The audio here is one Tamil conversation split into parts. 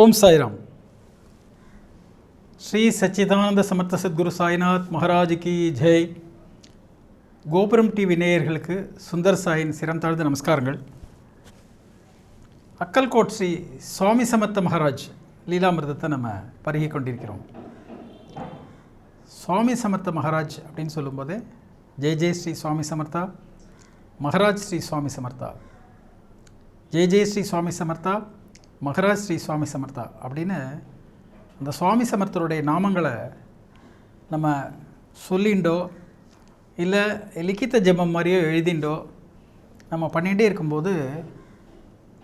ஓம் சாய்ராம். ஸ்ரீ சச்சிதானந்த சமர்த்த சத்குரு சாய்நாத் மகாராஜ் கி ஜெய். கோபுரம் டிவி நேயர்களுக்கு சுந்தர் சாயின் சிரம் தாழ்ந்த நமஸ்காரங்கள். அக்கல்கோட் ஸ்ரீ சுவாமி சமர்த்த மகாராஜ் லீலாமிர்தத்தை நம்ம பருகி கொண்டிருக்கிறோம். சுவாமி சமர்த்த மகாராஜ் அப்படின்னு சொல்லும்போது ஜெய் ஜெய் ஸ்ரீ சுவாமி சமர்த்தா மகாராஜ் ஸ்ரீ சுவாமி சமர்த்தா. ஜெய் ஜெய் ஸ்ரீ சுவாமி சமர்த்தா மகராஜ் ஸ்ரீ சுவாமி சமர்த்தா அப்படின்னு அந்த சுவாமி சமர்த்தருடைய நாமங்களை நம்ம சொல்லிண்டோ இல்லை லிக்கித்த ஜெபம் மாதிரியோ எழுதிண்டோ நம்ம பண்ணிகிட்டே இருக்கும்போது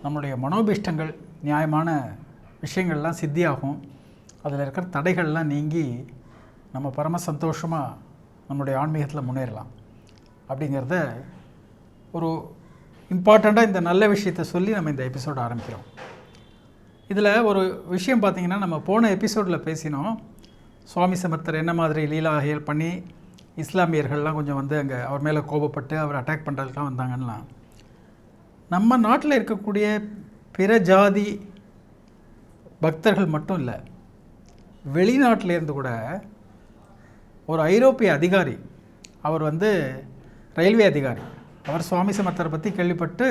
நம்மளுடைய மனோபிஷ்டங்கள் நியாயமான விஷயங்கள்லாம் சித்தியாகும். அதில் இருக்கிற தடைகள்லாம் நீங்கி நம்ம பரம சந்தோஷமாக நம்மளுடைய ஆன்மீகத்தில் முன்னேறலாம். அப்படிங்கிறத ஒரு இம்பார்ட்டண்ட்டாக இந்த நல்ல விஷயத்தை சொல்லி நம்ம இந்த எபிசோட் ஆரம்பிக்கிறோம். இதில் ஒரு விஷயம் பார்த்திங்கன்னா நம்ம போன எபிசோடில் பேசினோம். சுவாமி சமர்த்தர் என்ன மாதிரி லீலாகைகள் பண்ணி இஸ்லாமியர்கள்லாம் கொஞ்சம் வந்து அங்கே அவர் மேலே கோபப்பட்டு அவர் அட்டாக் பண்ணுறதுக்கெலாம் வந்தாங்கன்னா நம்ம நாட்டில் இருக்கக்கூடிய பிற ஜாதி பக்தர்கள் மட்டும் இல்லை வெளிநாட்டிலேருந்து கூட ஒரு ஐரோப்பிய அதிகாரி அவர் வந்து ரயில்வே அதிகாரி அவர் சுவாமி சமர்த்தரை பற்றி கேள்விப்பட்டு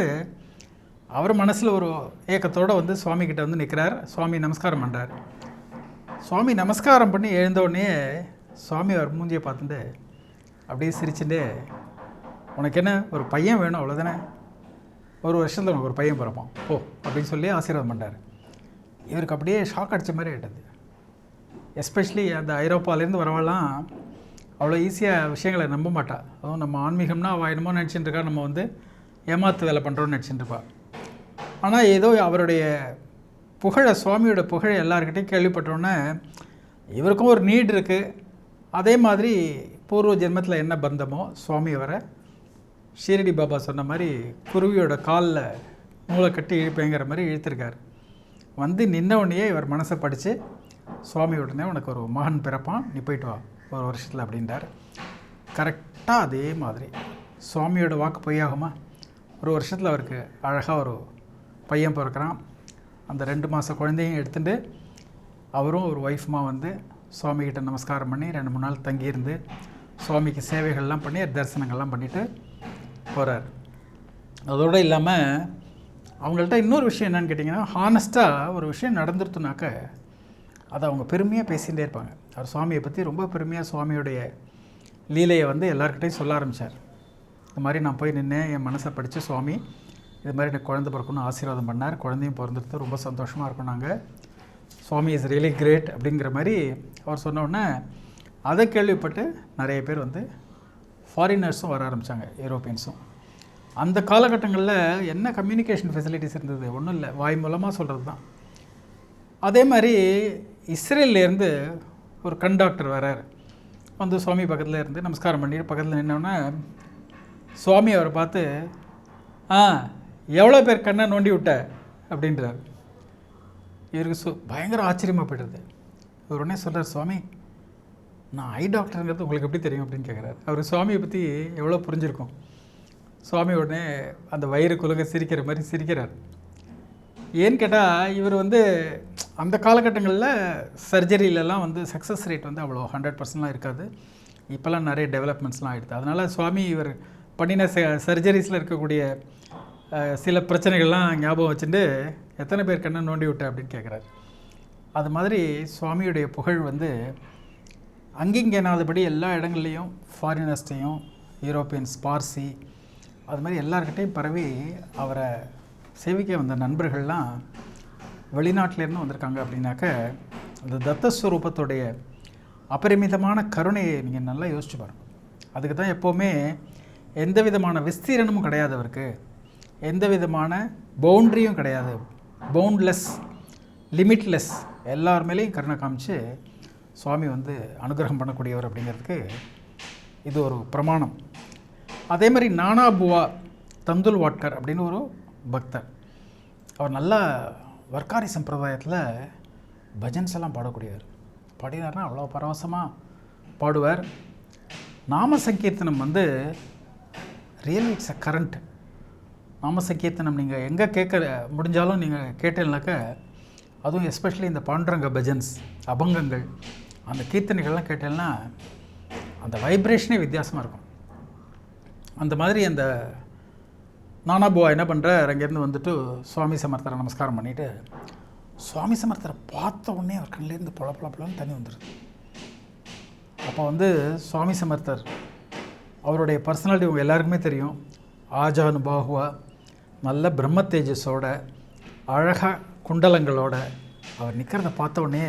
அவர் மனசில் ஒரு ஏக்கத்தோடு வந்து சுவாமி கிட்ட வந்து நிற்கிறார் சுவாமி நமஸ்காரம் பண்ணுறார் சுவாமி நமஸ்காரம் பண்ணி எழுந்தோடனே சுவாமி அவர் மூஞ்சியை பார்த்துட்டு அப்படியே சிரிச்சுட்டு உனக்கு என்ன ஒரு பையன் வேணும் அவ்வளோதானே ஒரு வருஷத்தில் உனக்கு ஒரு பையன் பிறப்பான். ஓ அப்படின்னு சொல்லி ஆசீர்வாதம் பண்ணார் இவருக்கு அப்படியே ஷாக் அடித்த மாதிரி ஆகிட்டது எஸ்பெஷலி அந்த ஐரோப்பாலேருந்து வரவெல்லாம் அவ்வளோ ஈஸியாக விஷயங்களை நம்ப மாட்டா. அதுவும் நம்ம ஆன்மீகம்னா அவள் என்னமோ நினச்சிட்டு இருக்கா நம்ம வந்து ஏமாத்து வேலை பண்ணுறோன்னு நினச்சிட்டு இருப்பாள் ஆனால் ஏதோ அவருடைய புகழை சுவாமியோட புகழை எல்லாருக்கிட்டையும் கேள்விப்பட்டோன்னே இவருக்கும் ஒரு நீட் இருக்குது அதே மாதிரி பூர்வ ஜென்மத்தில் என்ன பந்தமோ சுவாமி அவரை ஷீரடி பாபா சொன்ன மாதிரி குருவியோட காலில் மூளை கட்டி இழுப்பேங்கிற மாதிரி இழுத்துருக்கார். வந்து நின்ன இவர் மனசை படித்து சுவாமி உடனே உனக்கு ஒரு மகன் பிறப்பான். நீ போயிட்டு வா. ஒரு வருஷத்தில் அப்படின்றார். கரெக்டாக அதே மாதிரி சுவாமியோட வாக்கு பொய்யாகுமா? ஒரு வருஷத்தில் அவருக்கு அழகாக ஒரு பையன் பிறக்கிறான். அந்த ரெண்டு மாத குழந்தையும் எடுத்துட்டு அவரும் ஒரு ஒய்ஃபுமா வந்து சுவாமிகிட்ட நமஸ்காரம் பண்ணி ரெண்டு மூணு நாள் தங்கியிருந்து சுவாமிக்கு சேவைகள்லாம் பண்ணி தரிசனங்கள்லாம் பண்ணிவிட்டு போகிறார் அதோடு இல்லாமல் அவங்கள்ட்ட இன்னொரு விஷயம் என்னென்னு கேட்டிங்கன்னா ஹானஸ்ட்டாக ஒரு விஷயம் நடந்துருத்துனாக்க அதை அவங்க பெருமையாக பேசிகிட்டே இருப்பாங்க. அவர் சுவாமியை பற்றி ரொம்ப பெருமையாக சுவாமியுடைய லீலையை வந்து எல்லாருக்கிட்டையும் சொல்ல ஆரம்பித்தார் இந்த மாதிரி நான் போய் நின்று என் மனசை படித்து சுவாமி இது மாதிரி எனக்கு குழந்தை பிறக்கணும்னு ஆசீர்வாதம் பண்ணார். குழந்தையும் பிறந்துட்டு ரொம்ப சந்தோஷமாக இருக்கும் நாங்கள் சுவாமி இஸ் ரியலி கிரேட் அப்படிங்கிற மாதிரி அவர் சொன்ன உடனே அதை கேள்விப்பட்டு நிறைய பேர் வந்து ஃபாரினர்ஸும் வர ஆரம்பித்தாங்க யூரோப்பியன்ஸும் அந்த காலகட்டங்களில் என்ன கம்யூனிகேஷன் ஃபெசிலிட்டிஸ் இருந்தது? ஒன்றும் இல்லை. வாய் மூலமாக சொல்கிறது தான் அதே மாதிரி இஸ்ரேல்லேருந்து ஒரு கண்டாக்டர் வரார். வந்து சுவாமி பக்கத்தில் இருந்து நமஸ்காரம் பண்ணிட்டு பக்கத்தில் நின்னோடனே சுவாமி அவரை பார்த்து ஆ எவ்வளோ பேர் கண்ணை நோண்டி விட்ட? அப்படின்றார். இவருக்கு சு பயங்கர ஆச்சரியமாக போயிடுது. இவர் உடனே சொல்கிறார் சுவாமி நான் ஐ டாக்டருங்கிறது உங்களுக்கு எப்படி தெரியும்? அப்படின்னு கேட்குறாரு அவர் சுவாமியை பற்றி எவ்வளோ புரிஞ்சிருக்கும்? சுவாமி உடனே அந்த வயிறு குலுங்க சிரிக்கிற மாதிரி சிரிக்கிறார். ஏன்னு கேட்டால் இவர் வந்து அந்த காலகட்டங்களில் சர்ஜரியிலலாம் வந்து சக்ஸஸ் ரேட் வந்து அவ்வளோ ஹண்ட்ரட் பர்சன்ட்லாம் இருக்காது. இப்போல்லாம் நிறைய டெவலப்மெண்ட்ஸ்லாம் ஆகிடுது அதனால் சுவாமி இவர் பண்ணின ச சர்ஜரிஸில் இருக்கக்கூடிய சில பிரச்சனைகள்லாம் ஞாபகம் வச்சுட்டு எத்தனை பேர் கண்ணை நோண்டி விட்ட அப்படின்னு கேட்குறாரு அது மாதிரி சுவாமியுடைய புகழ் வந்து அங்கிங்கேனாதபடி எல்லா இடங்கள்லையும் ஃபாரினர்ஸ்டையும் யூரோப்பியன்ஸ் பார்சி அது மாதிரி எல்லாருக்கிட்டையும் பரவி அவரை சேவிக்க வந்த நண்பர்கள்லாம் வெளிநாட்டிலேருந்து வந்திருக்காங்க அப்படின்னாக்க அந்த தத்தஸ்வரூபத்துடைய அபரிமிதமான கருணையை நீங்கள் நல்லா யோசிச்சு பாருங்க. அதுக்கு தான் எப்போவுமே எந்த விதமான விஸ்தீரணமும் கிடையாது அவருக்கு. எந்த விதமான பவுண்ட்ரியும் கிடையாது. பவுண்ட்லெஸ் லிமிட்லெஸ் எல்லார் மேலேயும் கருணை காமிச்சு சுவாமி வந்து அனுகிரகம் பண்ணக்கூடியவர் அப்படிங்கிறதுக்கு இது ஒரு பிரமாணம். அதே மாதிரி நானா புவா தந்துல் வாட்கர் அப்படின்னு ஒரு பக்தர். அவர் நல்லா வர்க்காரி சம்பிரதாயத்தில் பஜன்ஸ் எல்லாம் பாடக்கூடியவர். பாடினார்னா அவ்வளோ பரவசமாக பாடுவார். நாம சங்கீர்த்தனம் வந்து ரியல் இட்ஸ் அ கரண்ட் நாமசங்கீர்த்தனம் நீங்கள் எங்கே கேட்க முடிஞ்சாலும் நீங்கள் கேட்டீங்கன்னாக்க அதுவும் எஸ்பெஷலி இந்த பாண்டுரங்க பஜன்ஸ் அபங்கங்கள் அந்த கீர்த்தனைகள்லாம் கேட்டேன்னா அந்த வைப்ரேஷனே வித்தியாசமாக இருக்கும். அந்த மாதிரி அந்த நானாபுவா என்ன பண்ணுறார் அங்கேருந்து வந்துட்டு சுவாமி சமர்த்தரை நமஸ்காரம் பண்ணிவிட்டு சுவாமி சமர்த்தரை பார்த்த உடனே அவர் கண்ணிலேருந்து பொல பொல தண்ணி வந்துடுது அப்போ வந்து சுவாமி சமர்த்தர் அவருடைய பர்சனாலிட்டி உங்கள் எல்லாருக்குமே தெரியும். ஆஜானு பாகுவா நல்ல பிரம்ம தேஜஸோட அழகாக குண்டலங்களோட அவர் நிற்கிறத பார்த்தோடனே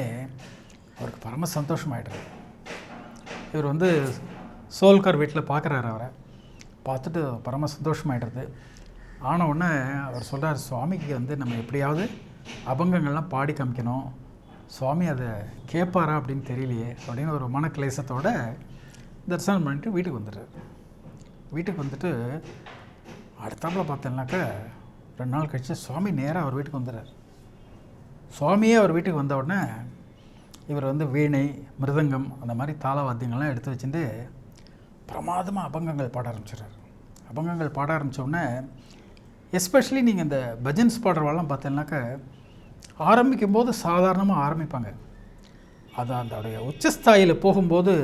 அவருக்கு பரம சந்தோஷமாயிடுறாரு இவர் வந்து சோல்கர் வீட்டில் பார்க்குறாரு அவரை. பார்த்துட்டு பரம சந்தோஷமாயிடுறது ஆன உடனே அவர் சொல்கிறார் சுவாமிக்கு வந்து நம்ம எப்படியாவது அபங்கங்கள்லாம் பாடி காமிக்கணும். சுவாமி அதை கேட்பாரா அப்படின்னு தெரியலையே அப்படின்னு ஒரு மன கிளேசத்தோட தரிசனம் பண்ணிட்டு வீட்டுக்கு வந்துடுறார். வீட்டுக்கு வந்துட்டு அடுத்தாப்புல பார்த்தேன்னாக்கா ரெண்டு நாள் கழிச்சு சுவாமி நேராக அவர் வீட்டுக்கு வந்துடுறார். சுவாமியே அவர் வீட்டுக்கு வந்த உடனே இவர் வந்து வீணை மிருதங்கம் அந்த மாதிரி தாளவாத்தியங்கள்லாம் எடுத்து வச்சுட்டு பிரமாதமாக அபங்கங்கள் பாட ஆரம்பிச்சிடுறாரு. அபங்கங்கள் பாட ஆரம்பித்தோடனே எஸ்பெஷலி நீங்கள் இந்த பஜன்ஸ் பாடுறவாள்லாம் பார்த்தீங்கன்னாக்கா ஆரம்பிக்கும் போது சாதாரணமாக ஆரம்பிப்பாங்க. அது அதோடைய உச்சஸ்தாயில் போகும்போது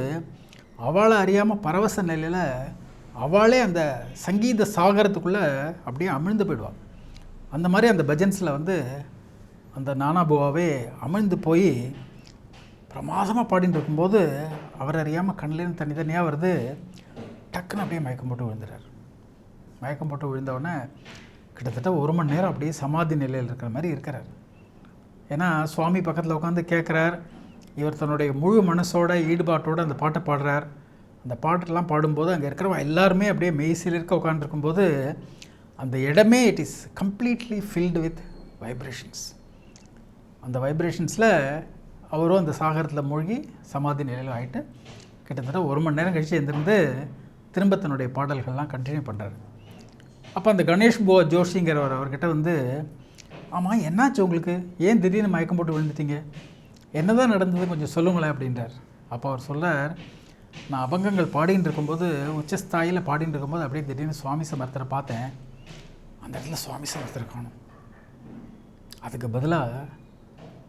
அவளை அறியாமல் பரவச நிலையில் அவளே அந்த சங்கீத சாகரத்துக்குள்ளே அப்படியே அமிழ்ந்து போயிடுவாள் அந்த மாதிரி அந்த பஜன்ஸில் வந்து அந்த நானாபுவாவே அமிழ்ந்து போய் பிரமாதமாக பாடிட்டு இருக்கும்போது அவர் அறியாமல் கண்ணிலேருந்து தனி தனியாக வருது. டக்குன்னு அப்படியே மயக்கம் போட்டு விழுந்துறார். மயக்கம் போட்டு விழுந்தவுடனே கிட்டத்தட்ட ஒரு மணி நேரம் அப்படியே சமாதி நிலையில் இருக்கிற மாதிரி இருக்கிறார். ஏன்னா சுவாமி பக்கத்தில் உட்காந்து கேட்குறார் இவர் தன்னுடைய முழு மனசோட ஈடுபாட்டோடு அந்த பாட்டை பாடுறார். அந்த பாட்டெல்லாம் பாடும்போது அங்கே இருக்கிறவங்க எல்லாருமே அப்படியே மெய்சில் இருக்க உட்காந்துருக்கும்போது அந்த இடமே it is completely filled with vibrations அந்த வைப்ரேஷன்ஸில் அவரும் அந்த சாகரத்தில் மூழ்கி சமாதி நிலையில் ஆகிட்டு கிட்டத்தட்ட ஒரு மணி நேரம் கழித்து எழுந்திருந்து திரும்ப தன்னுடைய பாடல்கள்லாம் கண்டினியூ பண்ணுறாரு அப்போ அந்த கணேஷ் போ ஜோஷிங்கிறவர் அவர்கிட்ட வந்து ஆமாம் என்னாச்சு உங்களுக்கு? ஏன் திடீர்னு மயக்கம் போட்டு விழுந்துட்டீங்க? என்ன தான் நடந்தது? கொஞ்சம் சொல்லுங்களேன் அப்படின்றார். அப்போ அவர் சொல்கிறார் நான் அபங்கங்கள் பாடின்னு இருக்கும்போது உச்சஸ்தாயில் பாடின்னு இருக்கும்போது அப்படியே திடீர்னு சுவாமி சமர்த்தரை பார்த்தேன். அந்த இடத்துல சுவாமி சமர்த்தரை காணும். அதுக்கு பதிலாக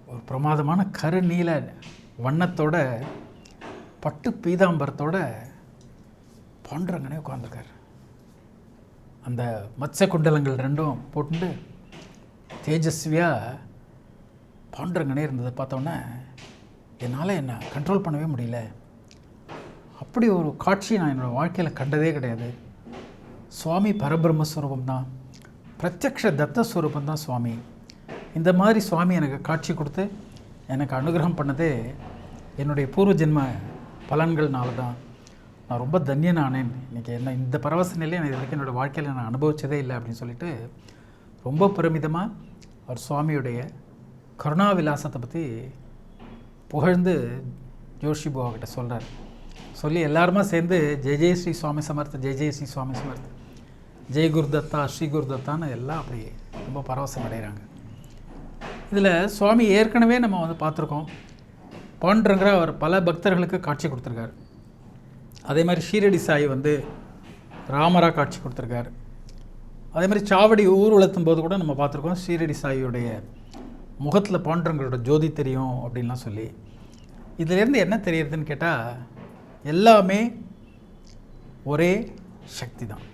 ஒரு பிரமாதமான கருநீல வண்ணத்தோட பட்டு பீதாம்பரத்தோட பாண்டுரங்கனே உட்காந்துருக்கார் அந்த மச்ச குண்டலங்கள் ரெண்டும் போட்டு தேஜஸ்வியாக பாண்டுரங்கனே இருந்ததை பார்த்தோன்னே என்னால் என்ன கண்ட்ரோல் பண்ணவே முடியல. அப்படி ஒரு காட்சி நான் என்னோடய வாழ்க்கையில் கண்டதே கிடையாது. சுவாமி பரபிரம்மஸ்வரூபம் தான். பிரத்யக்ஷ தத்தஸ்வரூபம் தான் சுவாமி. இந்த மாதிரி சுவாமி எனக்கு காட்சி கொடுத்து எனக்கு அனுகிரகம் பண்ணதே என்னுடைய பூர்வ ஜென்ம பலன்கள்னால தான். நான் ரொம்ப தன்யனானேன். இன்றைக்கி என்ன இந்த பரவச நிலையை நான் இது வரைக்கும் என்னோடய வாழ்க்கையில் நான் அனுபவிச்சதே இல்லை அப்படின்னு சொல்லிட்டு ரொம்ப பெருமிதமாக அவர் சுவாமியுடைய கருணாவிலாசத்தை பற்றி புகழ்ந்து ஜோஷிபுவாக்கிட்ட சொல்கிறார் சொல்லி எல்லாருமா சேர்ந்து ஜெய ஜெய ஸ்ரீ சுவாமி சமர்த்த ஜெய ஜெய ஸ்ரீ சுவாமி சமர்த்த ஜெய குருதத்தா ஸ்ரீ குருதத்தான்னு எல்லாம் அப்படி ரொம்ப பரவசம் அடைகிறாங்க. இதில் சுவாமி ஏற்கனவே நம்ம வந்து பார்த்துருக்கோம். பாண்டுரங்கிற அவர் பல பக்தர்களுக்கு காட்சி கொடுத்துருக்காரு. அதே மாதிரி ஷீரடி சாய் வந்து ராமராக காட்சி கொடுத்துருக்காரு. அதே மாதிரி சாவடி ஊர் உலர்த்தும் போது கூட நம்ம பார்த்துருக்கோம் ஷீரடி சாயியுடைய முகத்தில் பாண்டுரங்களோட ஜோதி தெரியும் அப்படின்லாம் சொல்லி. இதிலேருந்து என்ன தெரியறதுன்னு கேட்டால் எல்லாமே ஒரே சக்தி தான்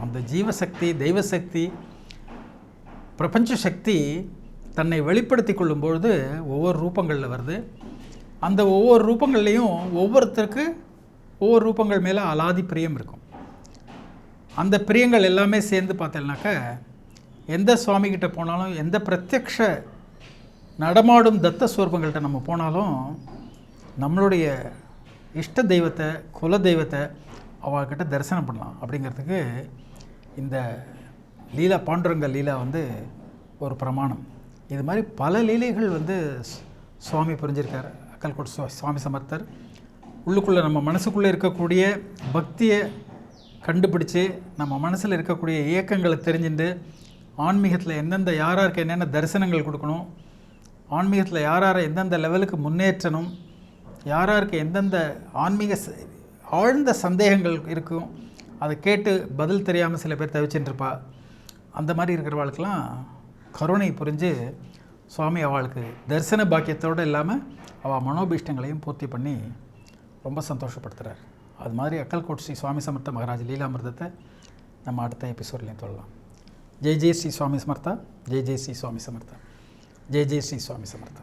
அந்த ஜீவசக்தி தெய்வசக்தி பிரபஞ்ச சக்தி தன்னை வெளிப்படுத்தி கொள்ளும் பொழுது ஒவ்வொரு ரூபங்களில் வருது. அந்த ஒவ்வொரு ரூபங்கள்லேயும் ஒவ்வொருத்தருக்கு ஒவ்வொரு ரூபங்கள் மேலே அலாதி பிரியம் இருக்கும். அந்த பிரியங்கள் எல்லாமே சேர்ந்து பார்த்தேன்னாக்கா எந்த சுவாமிகிட்ட போனாலும் எந்த பிரத்யக்ஷ நடமாடும் தத்த ஸ்வரூபங்கள்கிட்ட நம்ம போனாலும் நம்மளுடைய இஷ்ட தெய்வத்தை குல தெய்வத்தை அவர்கிட்ட தரிசனம் பண்ணலாம். அப்படிங்கிறதுக்கு இந்த லீலா பாண்டுரங்க லீலா வந்து ஒரு பிரமாணம். இது மாதிரி பல லீலைகள் வந்து சுவாமி புரிஞ்சிருக்கார். அக்கல்கோட் சுவா- சுவாமி சமர்த்தர். உள்ளுக்குள்ளே நம்ம மனசுக்குள்ளே இருக்கக்கூடிய பக்தியை கண்டுபிடிச்சு நம்ம மனசில் இருக்கக்கூடிய இயக்கங்களை தெரிஞ்சுட்டு ஆன்மீகத்தில் எந்தெந்த யாராருக்கு என்னென்ன தரிசனங்கள் கொடுக்கணும் ஆன்மீகத்தில் யார் யாரை எந்தெந்த லெவலுக்கு முன்னேற்றணும் யார் யாருக்கு எந்தெந்த ஆன்மீக ஆழ்ந்த சந்தேகங்கள் இருக்கும் அதை கேட்டு பதில் தெரியாமல் சில பேர் தவிச்சுட்டுருப்பா அந்த மாதிரி இருக்கிறவாளுக்கெல்லாம் கருணை புரிஞ்சு சுவாமி அவளுக்கு தரிசன பாக்கியத்தோடு இல்லாமல் அவள் மனோபீஷ்டங்களையும் பூர்த்தி பண்ணி ரொம்ப சந்தோஷப்படுத்துகிறார் அது மாதிரி அக்கல்கோட் ஸ்ரீ சுவாமி சமர்த்த மகாராஜ் லீலாமிர்தத்தை நம்ம அடுத்த எபிசோட்லேயும் சொல்லலாம் ஜெய் ஜெய் ஸ்ரீ சுவாமி சமர்த்தா ஜெய் ஜெய் ஸ்ரீ சுவாமி சமர்த்தா ஜெய் ஜெய் ஸ்ரீ சுவாமி சமர்த்தா.